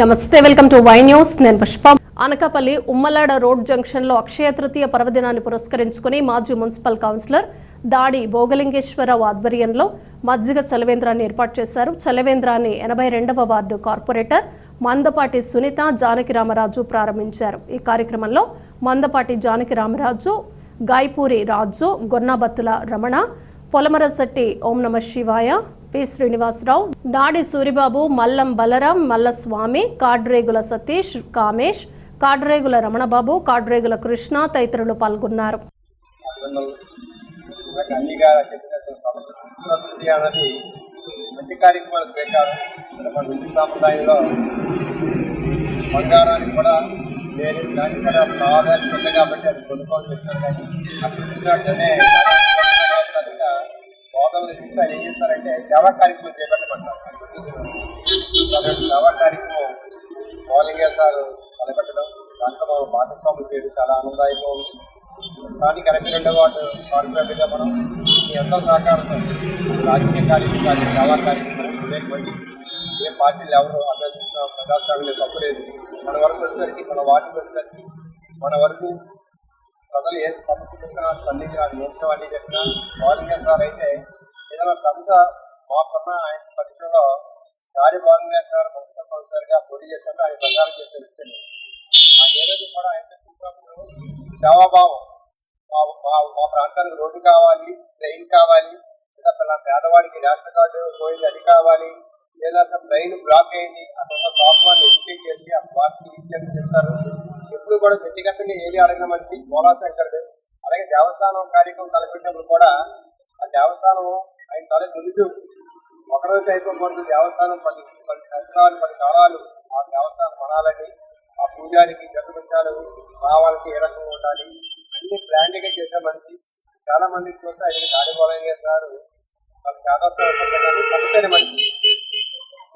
నమస్తే welcome to Y news. నేను Pushpa. Anakapalli Ummalada road జంక్షన్లో అక్షయ తృతీయ పర్వదినాన్ని పురస్కరించుకుని మాజీ మున్సిపల్ కౌన్సిలర్ దాడి భోగలింగేశ్వరరావు ఆధ్వర్యంలో మజ్జిగ చలవేంద్రాన్ని ఏర్పాటు చేశారు. చలవేంద్రాన్ని ఎనభై రెండవ వార్డు కార్పొరేటర్ మందపాటి సునీత జానకి రామరాజు ప్రారంభించారు. ఈ కార్యక్రమంలో మందపాటి జానకి రామరాజు గాయపూరి రాజు గొన్నాబత్తుల రమణ పొలమరశెట్టి ఓం నమ శివాయ పి. శ్రీనివాసరావు దాడి సూరిబాబు మల్లం బలరాం మల్లస్వామి కాడ్రేగుల సతీష్ కామేష్ కాడ్రేగుల రమణబాబు కాడ్రేగుల కృష్ణ తదితరులు పాల్గొన్నారు. మంచి కార్యక్రమాల మన హిందూ సాంప్రదాయంలో బంగారానికి కూడా దానికి కూడా ప్రాధాన్యత ఉంది కాబట్టి అది కొనుక్కోవాల్సి కానీ బోధనలు ఇస్తే ఏం చేస్తారంటే సేవా కార్యక్రమం చేపట్టమంటారు. సేవా కార్యక్రమం మౌలింగ సార్ తలపెట్టడం దాంట్లో మనం భాగస్వాములు చేయడం చాలా ఆనందదాయకంగా ఉంది దానికి ఎనభై రెండవ వార్డు కార్పొరేటర్గా మనం మీ ఎంతో సహకారంతో రాజకీయ కార్యక్రమాలు సేవా కార్యక్రమం వివేకపడి ఏ పార్టీలు ఎవరు అభ్యర్థించిన ప్రజాస్వామ్యం తప్పలేదు మన వరకు వచ్చేసరికి మన వాటికి వచ్చేసరికి మన వరకు ప్రజలు ఏ సమస్య చెప్పినా స్పందించినా నియమించమని చెప్పినా వాలంటీర్ సార్ అయితే ఏదైనా సమస్య ఆయన పరిచయంలో గాలి భాగంగా సార్ మున్సిపల్ కౌన్సిలర్గా పోటీ చేశారు. ఆయన ప్రచారం చేసి తెలుస్తుంది ఆ ఏడాది కూడా ఆయన చూసినప్పుడు సేవాభావం మా మా ప్రాంతానికి రోడ్డు కావాలి ట్రైన్ కావాలి లేదా పిల్లల పేదవాడికి రేషన్ కార్డు పోయింది అది కావాలి లేదా అసలు ట్రైన్ బ్లాక్ అయింది అక్కడ ప్రాబ్లం ఎడ్యుకేట్ చేసి ఆ బ్లాక్ ఇచ్చేది చెప్తారు ఎప్పుడు కూడా వ్యక్తిగతంగా ఏది అడిగిన మనిషి పోలా శంకరుడు అలాగే దేవస్థానం కార్యక్రమం తలపెట్టినప్పుడు కూడా ఆ దేవస్థానం ఆయన తల తెలుసు ఒకరోజు అయిపోకూడదు దేవస్థానం పది పది సంవత్సరాలు పది కాలాలు ఆ దేవస్థానం కొనాలని ఆ పూజారికి జగమించాలి రావాలకి ఏ రకంగా ఉండాలి అన్ని ప్లాన్గా చేసే మనిషి. చాలా మందికి చూస్తే ఆయన దాడి చేస్తున్నారు వాళ్ళు చాలా పద్ధతి మనిషి.